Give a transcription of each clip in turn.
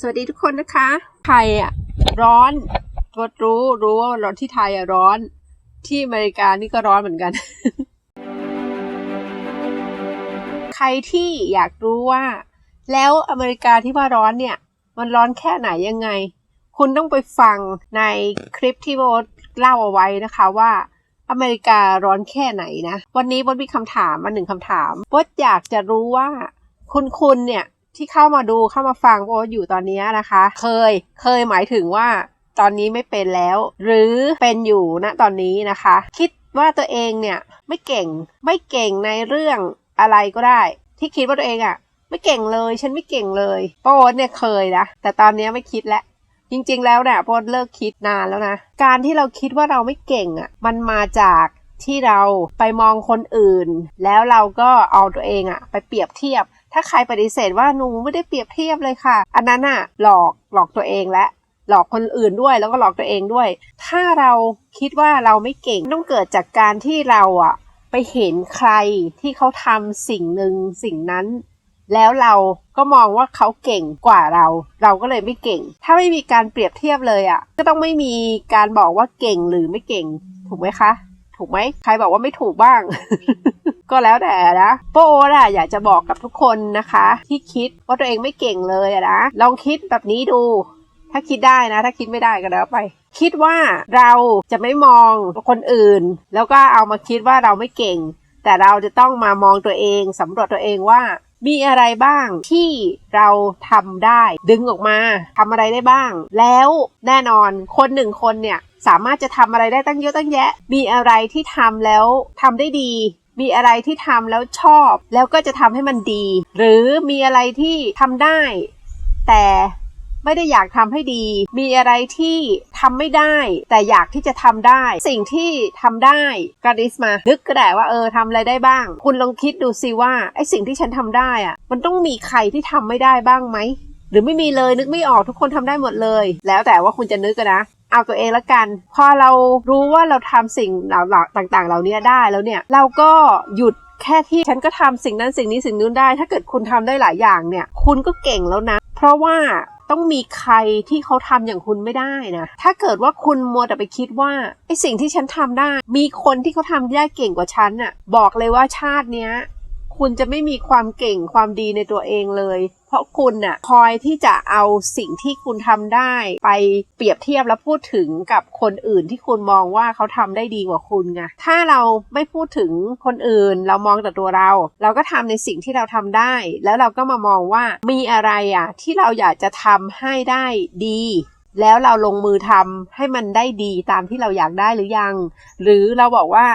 สวัสดีทุกคนนะคะ ไทยอะร้อนรดรู้รู้ว่าร้อนที่ไทยอะร้อน ที่อเมริกานี่ก็ร้อนเหมือนกัน ใครที่อยากรู้ว่า แล้วอเมริกาที่ว่าร้อนเนี่ย มันร้อนแค่ไหนยังไง คุณต้องไปฟังในคลิปที่โบทเล่าเอาไว้นะคะว่าอเมริการ้อนแค่ไหนนะ วันนี้บทมีคำถามมาหนึ่งคำถามบทอยากจะรู้ว่า คุณคุณเนี่ย ที่เข้ามาดูเข้ามาฟังโบทอยู่ตอนนี้นะคะ เคยเคยหมายถึงว่าตอนนี้ไม่เป็นแล้ว หรือเป็นอยู่ณตอนนี้นะคะ คิดว่าตัวเองเนี่ยไม่เก่งไม่เก่งในเรื่องอะไรก็ได้ ที่คิดว่าตัวเองอะ่ะ ไม่เก่งเลยฉันไม่เก่งเลยโบทเนี่ยเคยนะแต่ตอนนี้ไม่คิดแล้วจริง ๆ แล้วเนี่ยโบทเลิกคิดนานแล้วนะการที่เราคิดว่าเราไม่เก่งอะ่ะมันมาจากที่เราไปมองคนอื่น แล้วเราก็เอาตัวเองอะ่ะไปเปรียบเทียบ ถ้าใครปฏิเสธว่าหนูไม่ได้เปรียบเทียบเลยค่ะ อันนั้นอะหลอกหลอกตัวเองและหลอกคนอื่นด้วยแล้วก็หลอกตัวเองด้วย ถ้าเราคิดว่าเราไม่เก่งต้องเกิดจากการที่เราอะไปเห็นใครที่เขาทำสิ่งหนึ่งสิ่งนั้น แล้วเราก็มองว่าเขาเก่งกว่าเรา เราก็เลยไม่เก่ง ถ้าไม่มีการเปรียบเทียบเลยอะ ก็ต้องไม่มีการบอกว่าเก่งหรือไม่เก่ง ถูกไหมคะ ถูกไหมใครบอกว่าไม่ถูกบ้าง ก็แล้วแต่นะโปโอ๊ตอะอยากจะบอกกับทุกคนนะคะ ที่คิดว่าตัวเองไม่เก่งเลยนะลองคิดแบบนี้ดู ถ้าคิดได้นะ ถ้าคิดไม่ได้ก็แล้วไป คิดว่าเราจะไม่มองคนอื่น แล้วก็เอามาคิดว่าเราไม่เก่ง แต่เราจะต้องมามองตัวเองสำรวจตัวเองว่ามีอะไรบ้างที่เราทำได้ ดึงออกมาทำอะไรได้บ้าง แล้วแน่นอนคนหนึ่งคนเนี่ย สามารถจะทำอะไรได้ตั้งเยอะตั้งแยะ มีอะไรที่ทำแล้วทำได้ดี มีอะไรที่ทำแล้วชอบ แล้วก็จะทำให้มันดี หรือมีอะไรที่ทำได้ แต่ไม่ได้อยากทำให้ดี มีอะไรที่ทำไม่ได้ แต่อยากที่จะทำได้ สิ่งที่ทำได้กริสมา นึกก็ได้ว่าเออทำอะไรได้บ้าง คุณลองคิดดูสิว่าไอสิ่งที่ฉันทำได้อะมันต้องมีใครที่ทำไม่ได้บ้างไหมหรือไม่มีเลยนึกไม่ออกทุกคนทำได้หมดเลย แล้วแต่ว่าคุณจะนึกกันนะ เอาตัวเองละกัน พอเรารู้ว่าเราทำสิ่งเหล่าต่างๆ เหล่านี้ได้แล้วเนี่ย เราก็หยุดแค่ที่ฉันก็ทำสิ่งนั้นสิ่งนี้สิ่งนู้นได้ ถ้าเกิดคุณทำได้หลายอย่างเนี่ย คุณก็เก่งแล้วนะ เพราะว่าต้องมีใครที่เขาทำอย่างคุณไม่ได้นะ ถ้าเกิดว่าคุณมัวแต่ไปคิดว่าไอสิ่งที่ฉันทำได้ มีคนที่เขาทำได้เก่งกว่าฉันน่ะ บอกเลยว่าชาติเนี้ย คุณจะไม่มีความเก่งความดีในตัวเองเลย เพราะคุณน่ะคอยที่จะเอาสิ่งที่คุณทำได้ ไปเปรียบเทียบแล้วพูดถึงกับคนอื่นที่คุณมองว่าเขาทำได้ดีกว่าคุณไงถ้าเราไม่พูดถึงคนอื่น เรามองแต่ตัวเรา เราก็ทำในสิ่งที่เราทำได้ แล้วเราก็มามองว่ามีอะไรอะที่เราอยากจะทำให้ได้ดีแล้วเราลงมือทำให้มันได้ดีตามที่เราอยากได้หรือยัง หรือเราบอกว่า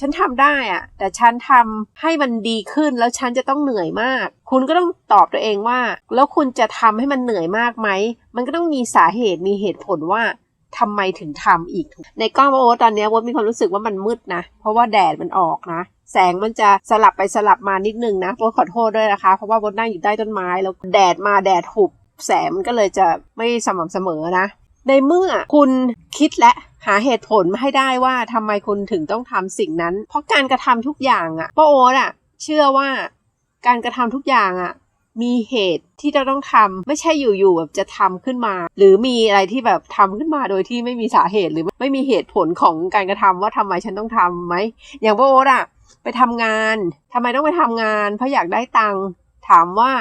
ฉันทำได้อะแต่ฉันทำให้มันดีขึ้นแล้วฉันจะต้องเหนื่อยมาก คุณก็ต้องตอบตัวเองว่า แล้วคุณจะทำให้มันเหนื่อยมากไหม มันก็ต้องมีสาเหตุมีเหตุผลว่าทำไมถึงทำอีก ในกล้องโอ๊ตตอนนี้โอ๊ตมีความรู้สึกว่ามันมืดนะ เพราะว่าแดดมันออกนะ แสงมันจะสลับไปสลับมานิดนึงนะโอ๊ตขอโทษด้วยนะคะ เพราะว่าโอ๊ตนั่งอยู่ใต้ต้นไม้ แล้วแดดมาแดดหุบ แสงมันก็เลยจะไม่สม่ำเสมอนะ ในเมื่อคุณคิดและ หาเหตุผลมาให้ได้ว่าทำไมคุณถึงต้องทำสิ่งนั้น เพราะการกระทำทุกอย่างอะป้าโอ๊ตอะเชื่อว่าการกระทำทุกอย่างอะมีเหตุที่เราต้องทำไม่ใช่อยู่ๆแบบจะทำขึ้นมา หรือมีอะไรที่แบบทำขึ้นมาโดยที่ไม่มีสาเหตุหรือไม่มีเหตุผลของการกระทำว่าทำไมฉันต้องทำไหมอย่างป้าโอ๊ตอะไปทำงานทำไมต้องไปทำงาน เพราะอยากได้ตังค์ถามว่า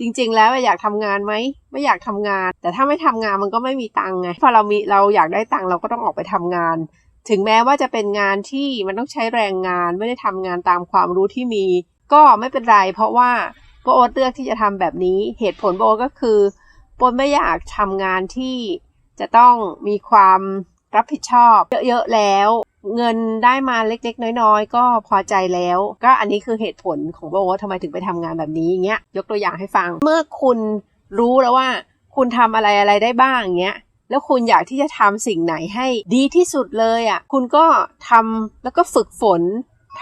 จริง ๆ แล้วอยากทำงานไหมไม่อยากทำงาน แต่ถ้าไม่ทำงานมันก็ไม่มีตังค์ไงพอเรามีเราอยากได้ตังค์เราก็ต้องออกไปทำงาน ถึงแม้ว่าจะเป็นงานที่มันต้องใช้แรงงานไม่ได้ทำงานตามความรู้ที่มี ก็ไม่เป็นไร เพราะว่าโบโอตเลือกที่จะทำแบบนี้เหตุผลโบก็คือโบไม่อยากทำงานที่จะต้องมีความรับผิดชอบเยอะๆแล้ว เงินได้มาเล็กๆ น้อยๆ ก็พอใจแล้ว ก็อันนี้คือเหตุผลของโบว่าทำไมถึงไปทำงานแบบนี้อย่างเงี้ยยกตัวอย่างให้ฟัง เมื่อคุณรู้แล้วว่า คุณทำอะไรอะไรได้บ้างอย่างเงี้ยแล้วคุณอยากที่จะทำสิ่งไหนให้ดีที่สุดเลยอะคุณก็ทำแล้วก็ฝึกฝน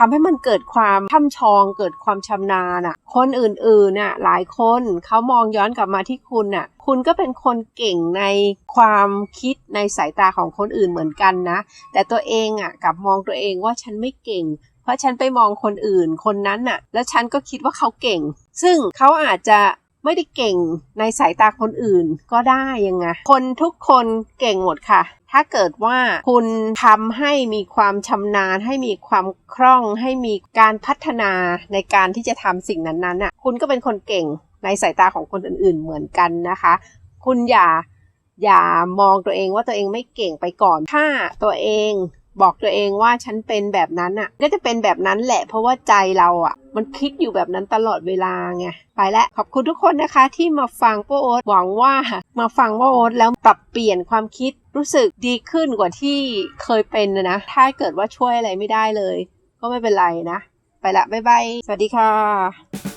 ทำให้มันเกิดความช่ำชอง เกิดความชำนาญอะ คนอื่นๆน่ะหลายคนเขามองย้อนกลับมาที่คุณน่ะ คุณก็เป็นคนเก่งในความคิดในสายตาของคนอื่นเหมือนกันนะ แต่ตัวเองอะกลับมองตัวเองว่าฉันไม่เก่งเพราะฉันไปมองคนอื่นคนนั้นน่ะ แล้วฉันก็คิดว่าเขาเก่ง ซึ่งเขาอาจจะ ไม่ได้เก่งในสายตาคนอื่นก็ได้ยังไงคนทุกคนเก่งหมดค่ะ ถ้าเกิดว่าคุณทำให้มีความชำนาญ ให้มีความคล่อง ให้มีการพัฒนาในการที่จะทำสิ่งนั้นๆน่ะคุณก็เป็นคนเก่งในสายตาของคนอื่นๆเหมือนกันนะคะ คุณอย่าอย่ามองตัวเองว่าตัวเองไม่เก่งไปก่อน ถ้าตัวเอง บอกตัวเองว่าฉันเป็นแบบนั้นอะ ก็จะเป็นแบบนั้นแหละ เพราะว่าใจเราอะ มันคิดอยู่แบบนั้นตลอดเวลาไงไปแล้วขอบคุณทุกคนนะคะ ที่มาฟังป้าโอ๊ตหวังว่ามาฟังป้าโอ๊ตแล้วปรับเปลี่ยนความคิดรู้สึกดีขึ้นกว่าที่เคยเป็นนะ ถ้าเกิดว่าช่วยอะไรไม่ได้เลย ก็ไม่เป็นไรนะ ไปละบ๊ายบายสวัสดีค่ะ